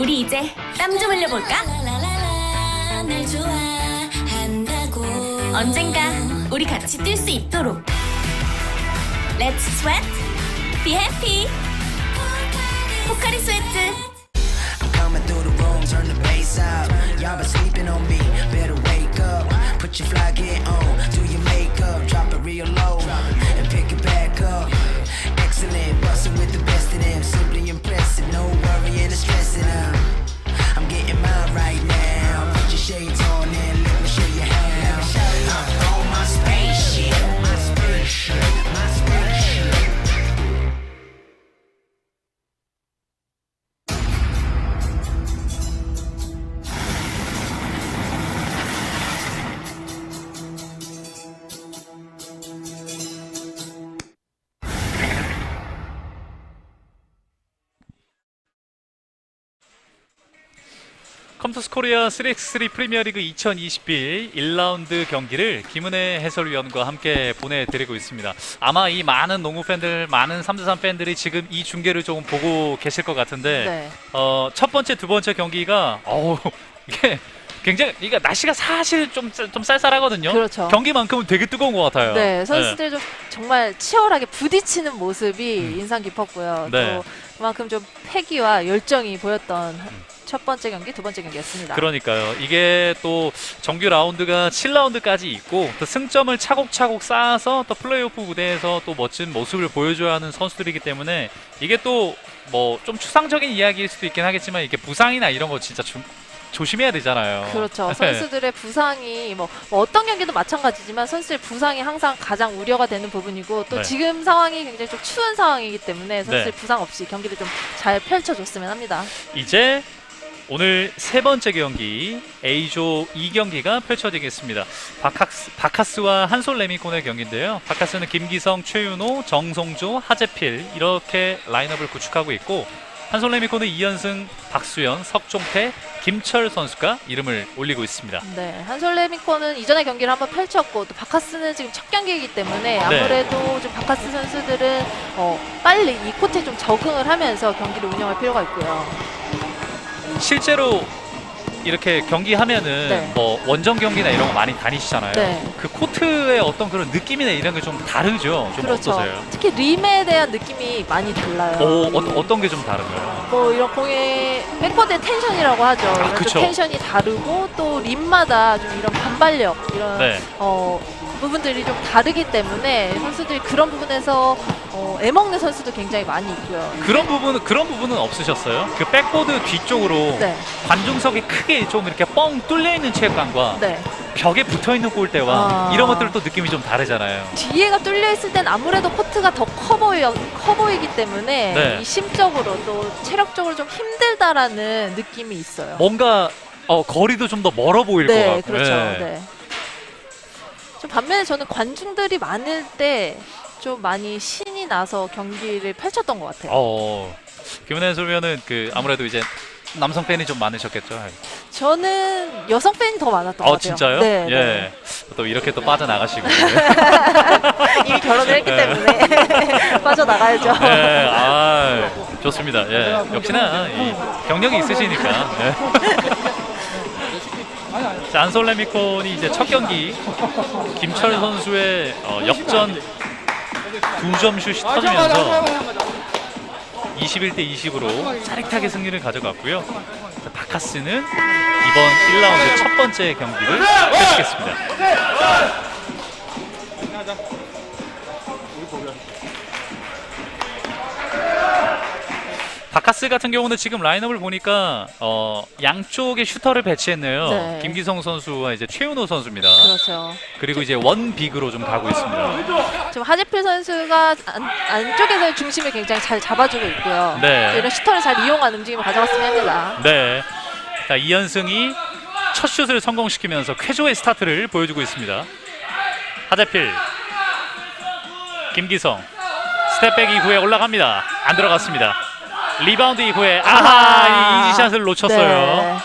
우리 이제 땀 좀 흘려볼까? 언젠가 우리 같이 뛸 수 있도록 Let's sweat, be happy 포카리 스웨트. Y'all been sleeping on me, better wake up. Put your fly gear on, do your 컴투스 코리아 3x3 프리미어리그 2021 1라운드 경기를 김은혜 해설위원과 함께 보내드리고 있습니다. 아마 이 많은 농구 팬들, 많은 3대3 팬들이 지금 이 중계를 조금 보고 계실 것 같은데 네. 어, 첫 번째, 두 번째 경기가 어우 이게 굉장히 이게 날씨가 사실 좀, 쌀- 좀 쌀쌀하거든요. 그렇죠. 경기만큼은 되게 뜨거운 것 같아요. 네, 선수들이 좀 정말 치열하게 부딪히는 모습이 인상 깊었고요. 음. 네. 또 그만큼 좀 패기와 열정이 보였던 첫 번째 경기, 두 번째 경기였습니다. 그러니까요. 이게 또 정규 라운드가 7라운드까지 있고 또 승점을 차곡차곡 쌓아서 또 플레이오프 무대에서 또 멋진 모습을 보여줘야 하는 선수들이기 때문에 이게 또 뭐 좀 추상적인 이야기일 수도 있긴 하겠지만 이게 부상이나 이런 거 진짜 좀 조심해야 되잖아요. 그렇죠. 네. 선수들의 부상이 뭐, 뭐 어떤 경기도 마찬가지지만 선수들 부상이 항상 가장 우려가 되는 부분이고 또 네. 지금 상황이 굉장히 좀 추운 상황이기 때문에 선수들 네. 부상 없이 경기를 좀 잘 펼쳐줬으면 합니다. 이제 오늘 세 번째 경기 A조 2경기가 펼쳐지겠습니다. 바카스, 바카스와 한솔 레미콘의 경기인데요. 바카스는 김기성, 최윤호, 정성조, 하재필 이렇게 라인업을 구축하고 있고 한솔 레미콘은 이현승, 박수현, 석종태, 김철 선수가 이름을 올리고 있습니다. 네, 한솔레미코는 이전의 경기를 한번 펼쳤고 또 바카스는 지금 첫 경기이기 때문에 아무래도 좀 바카스 선수들은 어, 빨리 이 코트에 좀 적응을 하면서 경기를 운영할 필요가 있고요. 실제로 이렇게 경기하면은 네. 뭐 원정 경기나 이런 거 많이 다니시잖아요. 네. 그 코트의 어떤 그런 느낌이나 이런 게 좀 다르죠. 좀 그렇죠. 어떠세요? 특히 림에 대한 느낌이 많이 달라요. 오, 어, 어떤 게 좀 다른가요? 뭐 이런 공의 백보드의 텐션이라고 하죠. 아, 그쵸. 텐션이 다르고 또 림마다 좀 이런 반발력 이런 네. 어, 부분들이 좀 다르기 때문에 선수들이 그런 부분에서 어, 애먹는 선수도 굉장히 많이 있고요. 그런 부분은 그런 부분은 없으셨어요? 그 백보드 뒤쪽으로 네, 관중석이 크게 좀 이렇게 뻥 뚫려 있는 체육관과 네. 벽에 붙어 있는 골대와 아. 이런 것들은 또 느낌이 좀 다르잖아요. 뒤에가 뚫려 있을 땐 아무래도 코트가 더 커 보여 커 보이기 때문에 네. 이 심적으로 또 체력적으로 좀 힘들다라는 느낌이 있어요. 뭔가 어, 거리도 좀 더 멀어 보일 것 네, 같고. 그렇죠. 네. 네. 좀 반면에 저는 관중들이 많을 때 좀 많이 신이 나서 경기를 펼쳤던 것 같아요. 어, 김은혜 해설위원은 그 아무래도 이제 남성 팬이 좀 많으셨겠죠. 저는 여성 팬이 더 많았던 것어 같아요. 진짜요? 네, 예. 네. 또 이렇게 또 빠져나가시고. 이미 결혼을 했기 네. 때문에 빠져나가야죠. 예, 아, 좋습니다. 예. 역시나 이 경력이 있으시니까. 예. 자, 안솔레미콘이 이제 첫 경기 김철 선수의 어, 역전 두점 슛이 터지면서 21대 20으로 짜릿하게 승리를 가져갔고요. 자, 바카스는 이번 1라운드 첫 번째 경기를 펼치겠습니다. 바카스 같은 경우는 지금 라인업을 보니까 어, 양쪽에 슈터를 배치했네요. 네. 김기성 선수와 이제 최윤호 선수입니다. 그렇죠. 그리고 이제 원 빅으로 좀 가고 있습니다. 지금 하재필 선수가 안, 안쪽에서의 중심을 굉장히 잘 잡아주고 있고요. 네. 이런 슈터를 잘 이용한 움직임을 가져갔으면 합니다. 네. 자, 이현승이 첫 슛을 성공시키면서 쾌조의 스타트를 보여주고 있습니다. 하재필, 김기성, 스텝백 이후에 올라갑니다. 안 들어갔습니다. 리바운드 이후에 아하 이 이지샷을 놓쳤어요. 네.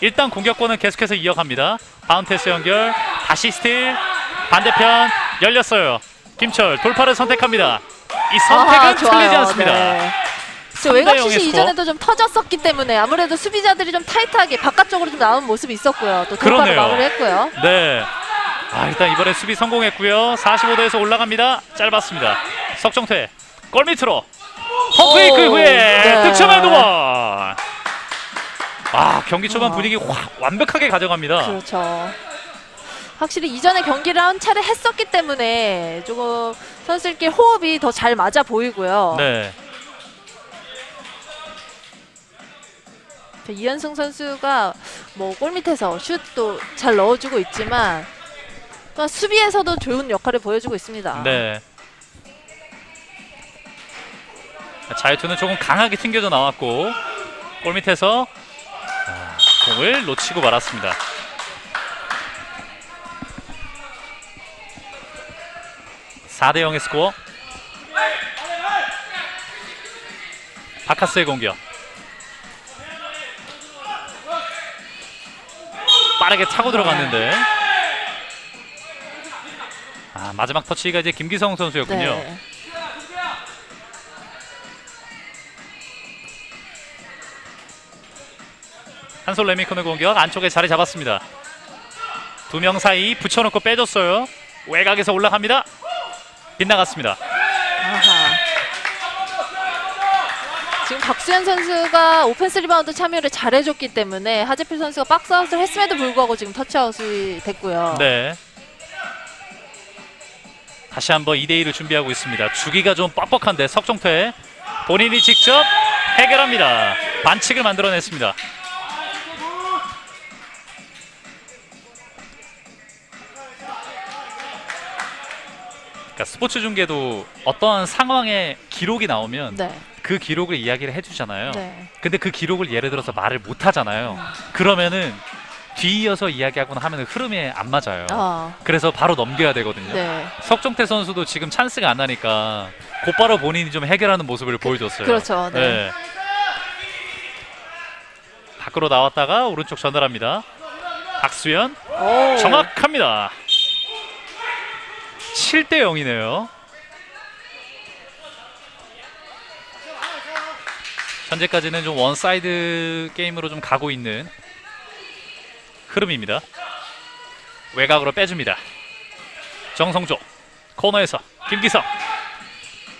일단 공격권은 계속해서 이어갑니다. 바운테스 연결, 다시 스틸, 반대편 열렸어요. 김철 돌파를 선택합니다. 이 선택은 아하, 좋아요. 틀리지 않습니다. 네. 저 외곽 3대 0의 슛이 스코어. 이전에도 좀 터졌었기 때문에 아무래도 수비자들이 좀 타이트하게 바깥쪽으로 좀 나온 모습이 있었고요. 또 돌파로 그러네요. 마무리했고요. 네. 아, 일단 이번에 수비 성공했고요. 45도에서 올라갑니다. 짧았습니다. 석정태 골 밑으로 헛페이크 오, 후에 네. 득점의 두번 아, 경기 초반 어. 분위기 확 완벽하게 가져갑니다. 그렇죠. 확실히 이전에 경기를 한 차례 했었기 때문에 조금 선수들끼리 호흡이 더 잘 맞아 보이고요. 네. 자, 이현승 선수가 뭐 골밑에서 슛도 잘 넣어주고 있지만 또 수비에서도 좋은 역할을 보여주고 있습니다. 네. 자유투는 조금 강하게 튕겨져 나왔고 골 밑에서 아, 공을 놓치고 말았습니다. (4 대 0의 스코어) 바카스의 공격 빠르게 차고 들어갔는데 아 마지막 터치가 이제 김기성 선수였군요. 네. 한솔 레미콘의 공격 안쪽에 자리 잡았습니다. 두 명 사이 붙여놓고 빼줬어요. 외곽에서 올라갑니다. 빗나갔습니다. 아하. 지금 박수현 선수가 오펜스 리바운드 참여를 잘해줬기 때문에 하재필 선수가 박스아웃을 했음에도 불구하고 지금 터치아웃이 됐고요. 네. 다시 한번 2대 2를 준비하고 있습니다. 주기가 좀 뻑뻑한데 석종태 본인이 직접 해결합니다. 반칙을 만들어냈습니다. 스포츠 중계도 어떠한 상황의 기록이 나오면 네. 그 기록을 이야기를 해주잖아요. 네. 근데 그 기록을 예를 들어서 말을 못 하잖아요. 그러면은 뒤이어서 이야기하거나 하면 흐름에 안 맞아요. 아, 그래서 바로 넘겨야 되거든요. 네. 석종태 선수도 지금 찬스가 안 나니까 곧바로 본인이 좀 해결하는 모습을 보여줬어요. 그렇죠. 네. 밖으로 나왔다가 오른쪽 전달합니다. 박수현 오. 정확합니다. 7대 0이네요. 현재까지는 좀 원사이드 게임으로 좀 가고 있는 흐름입니다. 외곽으로 빼줍니다. 정성조 코너에서 김기성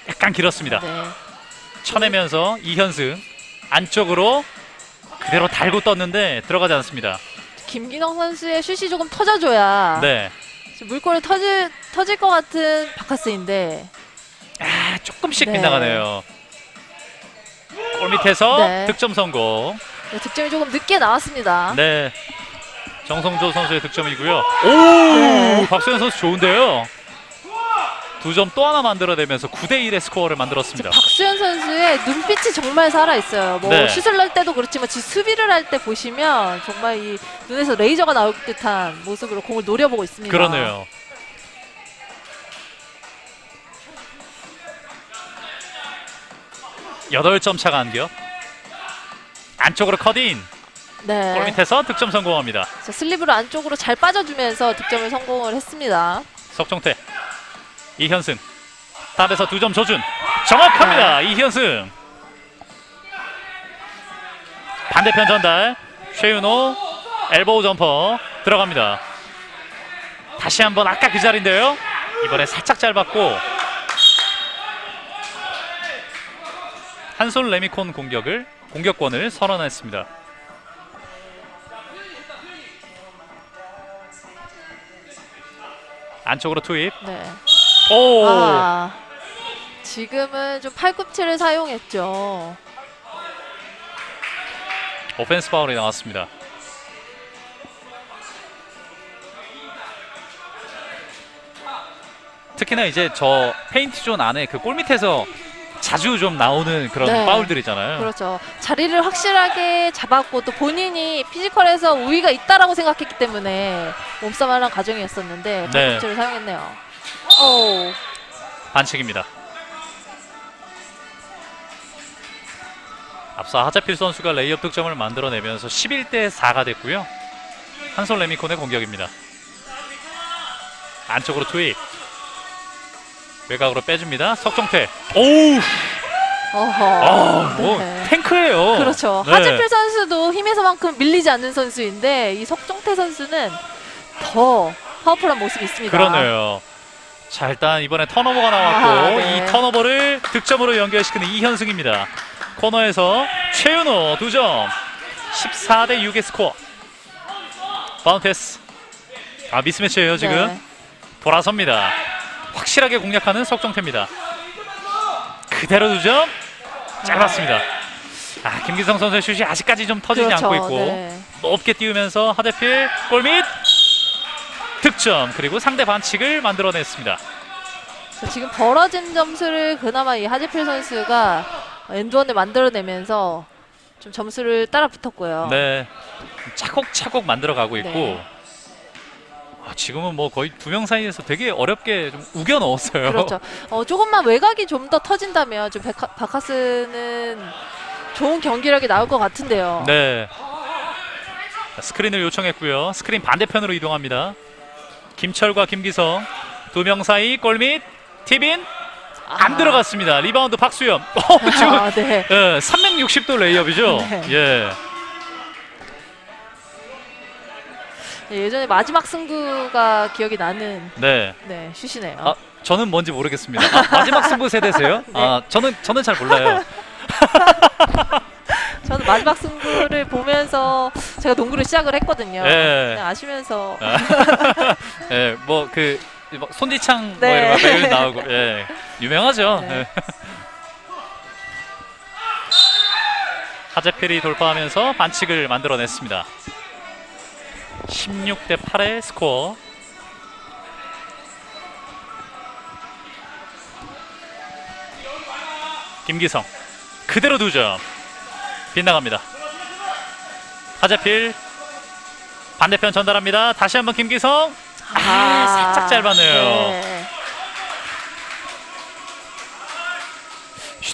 약간 길었습니다. 네. 쳐내면서 이현승 안쪽으로 그대로 달고 떴는데 들어가지 않습니다. 김기성 선수의 슛이 조금 터져줘야 네. 물꼬를 터질 터질 것 같은 바카스인데 아, 조금씩 네. 빗나가네요. 골 밑에서 네. 득점 성공. 네, 득점이 조금 늦게 나왔습니다. 네. 정성조 선수의 득점이고요. 오! 네. 박수현 선수 좋은데요. 두 점 또 하나 만들어내면서 9대 1의 스코어를 만들었습니다. 박수현 선수의 눈빛이 정말 살아 있어요. 뭐 네. 슛을 넣을 때도 그렇지만 지 수비를 할 때 보시면 정말 이 눈에서 레이저가 나올 듯한 모습으로 공을 노려보고 있습니다. 그러네요. 여덟 점 차가 안겨. 안쪽으로 컷인. 골 네. 밑에서 득점 성공합니다. 자, 슬립으로 안쪽으로 잘 빠져주면서 득점을 성공을 했습니다. 석정태 이현승 탑에서 두 점 조준 정확합니다 네. 이현승 반대편 전달 최윤호 엘보우 점퍼 들어갑니다 다시 한번 아까 그 자리인데요 이번에 살짝 짧았고 한솔 레미콘 공격을 공격권을 선언했습니다 안쪽으로 투입 네. 오 아, 지금은 좀 팔꿈치를 사용했죠. 오펜스 파울이 나왔습니다. 특히나 이제 저 페인트 존 안에 그 골 밑에서 자주 좀 나오는 그런 네. 파울들이잖아요. 그렇죠. 자리를 확실하게 잡았고 또 본인이 피지컬에서 우위가 있다라고 생각했기 때문에 몸싸움하는 과정이었었는데 네. 팔꿈치를 사용했네요. 오, 반칙입니다. 앞서 하자필 선수가 레이업 득점을 만들어내면서 11대 4가 됐고요. 한솔 레미콘의 공격입니다. 안쪽으로 투입. 외곽으로 빼줍니다. 석정태. 오우! 어허. 아, 뭐 네. 탱크예요. 그렇죠. 네. 하재필 선수도 힘에서만큼 밀리지 않는 선수인데 이 석종태 선수는 더 파워풀한 모습이 있습니다. 그러네요. 자 일단 이번에 턴오버가 나왔고 아, 네. 이 턴오버를 득점으로 연결시키는 이현승입니다. 코너에서 최윤호 두 점. 14 대 6의 스코어. 바운테스. 아 미스매치예요 지금. 네. 돌아섭니다. 확실하게 공략하는 석정태입니다. 그대로 두 점. 짧았습니다. 아 김기성 선수의 슛이 아직까지 좀 터지지 그렇죠. 않고 있고 네. 높게 띄우면서 하대필 골밑 득점 그리고 상대 반칙을 만들어냈습니다. 자, 지금 벌어진 점수를 그나마 이 하재필 선수가 엔드원을 만들어내면서 좀 점수를 따라 붙었고요. 네, 차곡차곡 만들어가고 있고 네. 아, 지금은 뭐 거의 두 명 사이에서 되게 어렵게 좀 우겨 넣었어요. 그렇죠. 어, 조금만 외곽이 좀 더 터진다면 좀 베카, 바카스는 좋은 경기력이 나올 것 같은데요. 네. 자, 스크린을 요청했고요. 스크린 반대편으로 이동합니다. 김철과 김기성 두 명 사이 골밑 티빈 안 아. 들어갔습니다. 리바운드 박수현. 어, 지금 아, 네. 예, 360도 레이업이죠. 네. 예. 네, 예전에 마지막 승부가 기억이 나는 네. 네, 슛이네요. 아, 저는 뭔지 모르겠습니다. 아, 마지막 승부 세대세요? 네. 아, 저는 저는 잘 몰라요. 저는 마지막 승부를 보면서 제가 농구를 시작을 했거든요. 예. 그냥 아시면서 예, 뭐그 뭐 손지창 뭐 네. 이런 거 배우 나오고 예. 유명하죠. 네. 예. 하재필이 돌파하면서 반칙을 만들어냈습니다. 16대 8의 스코어. 김기성 그대로 두점 빗나갑니다. 하재필 반대편 전달합니다. 다시 한번 김기성 아, 살짝 짧았네요. 네.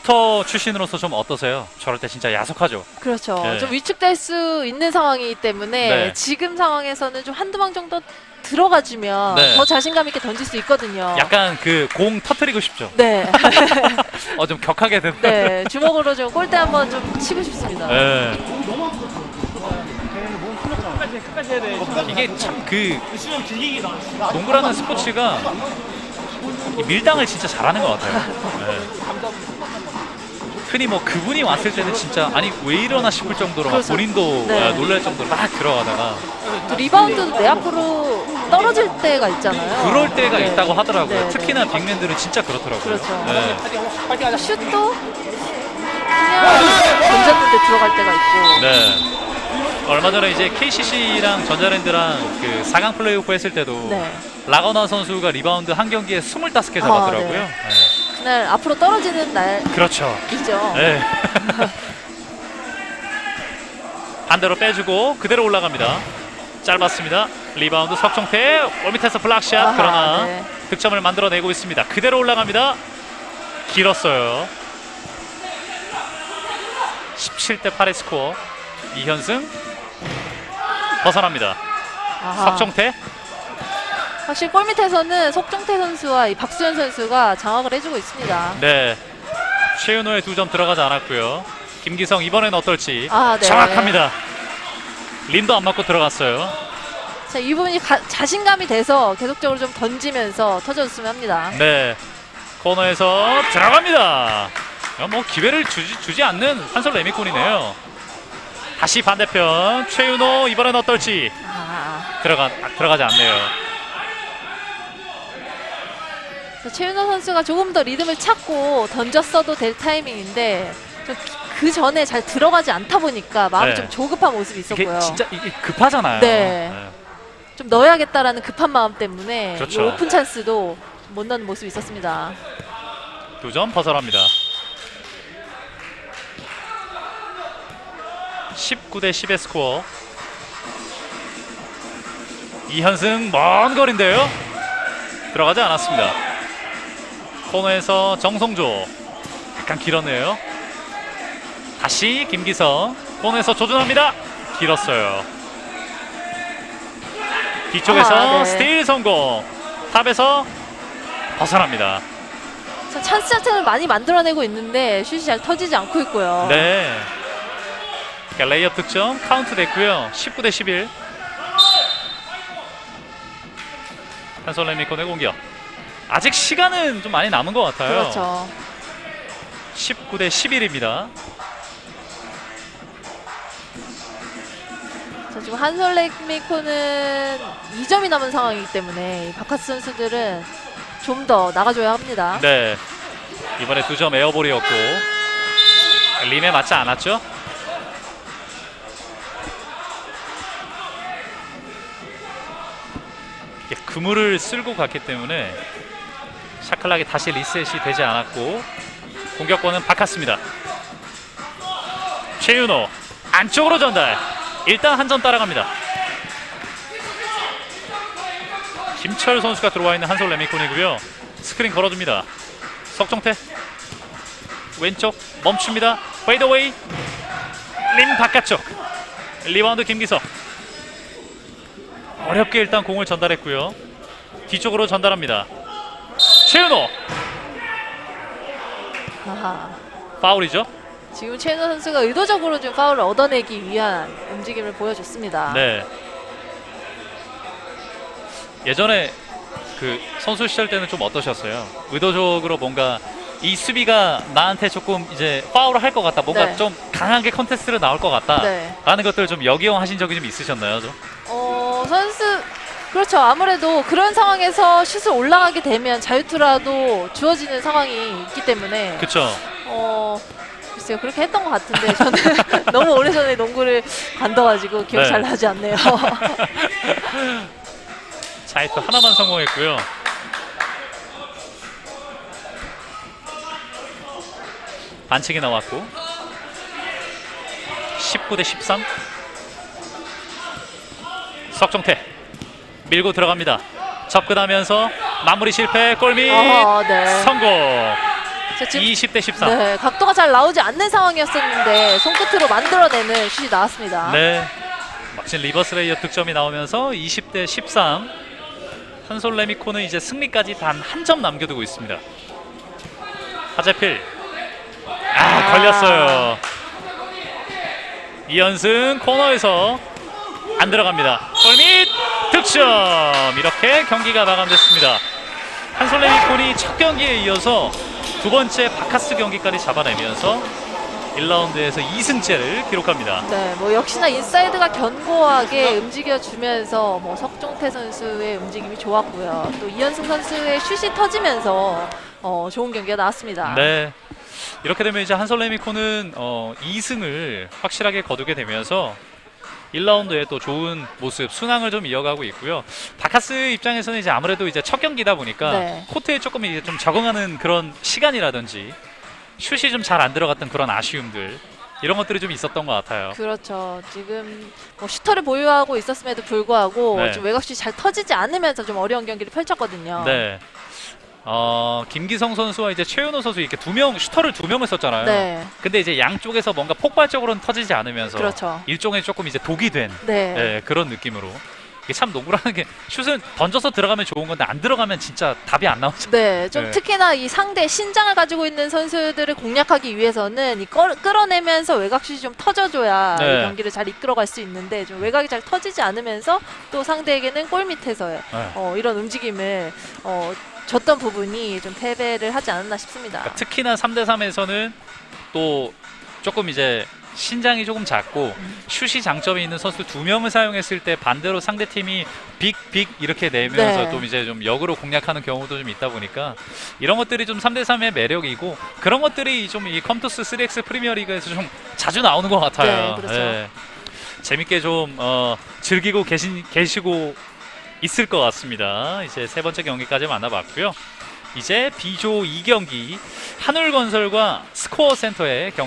슈터 출신으로서 좀 어떠세요? 저럴 때 진짜 야속하죠. 그렇죠. 네. 좀 위축될 수 있는 상황이기 때문에 네. 지금 상황에서는 좀 한두 방 정도 들어가주면 네. 더 자신감 있게 던질 수 있거든요. 약간 그 공 터트리고 싶죠. 네. 어 좀 격하게 되는. 네. 주먹으로 좀 골대 한번 좀 치고 싶습니다. 네. 이게 참 그 농구라는 스포츠가 이 밀당을 진짜 잘하는 것 같아요. 네. 흔히 뭐 그분이 왔을 때는 진짜 아니 왜 이러나 싶을 정도로 막 그렇죠. 본인도 네. 아, 놀랄 정도로 막 들어가다가 또 리바운드도 내 앞으로 떨어질 때가 있잖아요. 그럴 때가 네. 있다고 하더라고요. 네, 특히나 빅맨들은 진짜 그렇더라고요. 그렇죠. 네. 네. 슛도 그냥 던졌는데 들어갈 때가 있고. 네. 얼마 전에 이제 KCC랑 전자랜드랑 그 4강 플레이오프 했을 때도 네. 라거나 선수가 리바운드 한 경기에 25개 아, 잡았더라고요. 네. 네. 그날 앞으로 떨어지는 날 그렇죠. 있죠. 네. 반대로 빼주고 그대로 올라갑니다. 짧았습니다. 리바운드 석정태 올밑에서 블락샷 아하, 그러나 네. 득점을 만들어내고 있습니다. 그대로 올라갑니다. 길었어요. 17대 8의 스코어. 이현승 벗어납니다. 아하. 석정태 확실히 골 밑에서는 석정태 선수와 이 박수현 선수가 장악을 해주고 있습니다. 네. 최윤호의 두 점 들어가지 않았고요. 김기성 이번엔 어떨지 아, 네. 정확합니다. 림도 안 맞고 들어갔어요. 자, 이 부분이 가- 자신감이 돼서 계속적으로 좀 던지면서 터져줬으면 합니다. 네. 코너에서 들어갑니다. 야, 뭐 기회를 주지, 주지 않는 한솔 레미콘이네요. 다시 반대편 최윤호 이번엔 어떨지 아, 들어가 아, 들어가지 않네요. 최윤호 선수가 조금 더 리듬을 찾고 던졌어도 될 타이밍인데 좀그 전에 잘 들어가지 않다 보니까 마음이 네. 좀 조급한 모습이 있었고요. 진짜 이게 급하잖아요. 네. 좀 넣어야겠다라는 급한 마음 때문에 그렇죠. 이 오픈 찬스도 못 넣는 모습이 있었습니다. 두점 벗어납니다. 19 대 10의 스코어. 이현승 먼 거리인데요. 들어가지 않았습니다. 코너에서 정성조 약간 길었네요. 다시 김기성 코너에서 조준합니다. 길었어요. 뒤쪽에서 아, 네. 스틸 성공. 탑에서 벗어납니다. 자, 찬스 자체는 많이 만들어내고 있는데 슛이 잘 터지지 않고 있고요. 네. 그러니까 레이업 득점 카운트 됐고요. 19 대 11. 한솔레미콘의 공격. 아직 시간은 좀 많이 남은 것 같아요. 그렇죠. 19 대 11입니다. 자, 지금 한솔레미코는 2점이 남은 상황이기 때문에 이 바카스 선수들은 좀 더 나가줘야 합니다. 네. 이번에 두 점 에어볼이었고 림에 맞지 않았죠? 이게 그물을 쓸고 갔기 때문에 샤클락이 다시 리셋이 되지 않았고 공격권은 바꿨습니다. 최윤호 안쪽으로 전달. 일단 한 점 따라갑니다. 김철 선수가 들어와 있는 한솔 레미콘이고요. 스크린 걸어줍니다. 석정태 왼쪽 멈춥니다. 페이드웨이 림 바깥쪽 리바운드 김기석 어렵게 일단 공을 전달했고요. 뒤쪽으로 전달합니다. 아하. 파울이죠. 지금 최인호 선수가 의도적으로 좀 파울을 얻어내기 위한 움직임을 보여줬습니다. 네. 예전에 그 선수 시절 때는 좀 어떠셨어요? 의도적으로 뭔가 이 수비가 나한테 조금 이제 파울을 할 것 같다, 뭔가 네. 좀 강하게 컨테스트로 나올 것 같다. 네. 라는 것들을 좀 역이용하신 적이 좀 있으셨나요? 좀? 어, 선수 그렇죠. 아무래도 그런 상황에서 슛을 올라가게 되면 자유투라도 주어지는 상황이 있기 때문에 그쵸? 어 글쎄요 그렇게 했던 것 같은데 저는 너무 오래전에 농구를 간다가지고 기억 네. 잘 나지 않네요. 자이트 하나만 성공했고요. 반칙이 나왔고 19 대 13. 석정태 밀고 들어갑니다. 접근하면서 마무리 실패 골밑 어허, 네. 성공. 자, 지금 20 대 14. 네, 각도가 잘 나오지 않는 상황이었었는데 손끝으로 만들어내는 슛이 나왔습니다. 네. 막신 리버스 레이어 득점이 나오면서 20 대 13. 한솔 레미코는 이제 승리까지 단 한 점 남겨두고 있습니다. 하재필. 아, 아. 걸렸어요. 이연승 코너에서 안 들어갑니다. 득점. 이렇게 경기가 마감됐습니다. 한솔 레미콘이 첫 경기에 이어서 두 번째 바카스 경기까지 잡아내면서 1라운드에서 2승째를 기록합니다. 네, 뭐 역시나 인사이드가 견고하게 움직여주면서 뭐 석종태 선수의 움직임이 좋았고요. 또 이현승 선수의 슛이 터지면서 어, 좋은 경기가 나왔습니다. 네. 이렇게 되면 이제 한솔레미코는 어, 2승을 확실하게 거두게 되면서 1라운드에 또 좋은 모습, 순항을 좀 이어가고 있고요. 바카스 입장에서는 이제 아무래도 이제 첫 경기다 보니까 네. 코트에 조금 이제 좀 적응하는 그런 시간이라든지 슛이 좀 잘 안 들어갔던 그런 아쉬움들 이런 것들이 좀 있었던 것 같아요. 그렇죠. 지금 뭐 슈터를 보유하고 있었음에도 불구하고 네. 좀 외곽슛이 잘 터지지 않으면서 좀 어려운 경기를 펼쳤거든요. 네. 어, 김기성 선수와 이제 최윤호 선수 이렇게 두 명 슈터를 두 명을 썼잖아요. 네, 근데 이제 양쪽에서 뭔가 폭발적으로는 터지지 않으면서 그렇죠. 일종의 조금 이제 독이 된 네. 예, 그런 느낌으로 이게 참 농구라는 게 슛은 던져서 들어가면 좋은 건데 안 들어가면 진짜 답이 안 나오죠. 네, 좀 네. 특히나 이 상대 신장을 가지고 있는 선수들을 공략하기 위해서는 이 끌, 끌어내면서 외곽슛이 좀 터져줘야 네. 이 경기를 잘 이끌어갈 수 있는데 좀 외곽이 잘 터지지 않으면서 또 상대에게는 골 밑에서 네. 어, 이런 움직임을 어, 줬던 부분이 좀 패배를 하지 않았나 싶습니다. 그러니까 특히나 3대 3에서는 또 조금 이제 신장이 조금 작고 슛이 장점이 있는 선수 두 명을 사용했을 때 반대로 상대 팀이 빅 빅 이렇게 내면서 네. 좀 이제 좀 역으로 공략하는 경우도 좀 있다 보니까 이런 것들이 좀 3대 3의 매력이고 그런 것들이 좀 이 컴투스 3X 프리미어리그에서 좀 자주 나오는 것 같아요. 네, 그렇죠. 예. 재밌게 좀 어, 즐기고 계신 계시고 있을 것 같습니다. 이제 세 번째 경기까지 만나봤고요. 이제 B조 2경기 한울건설과 스코어 센터의 경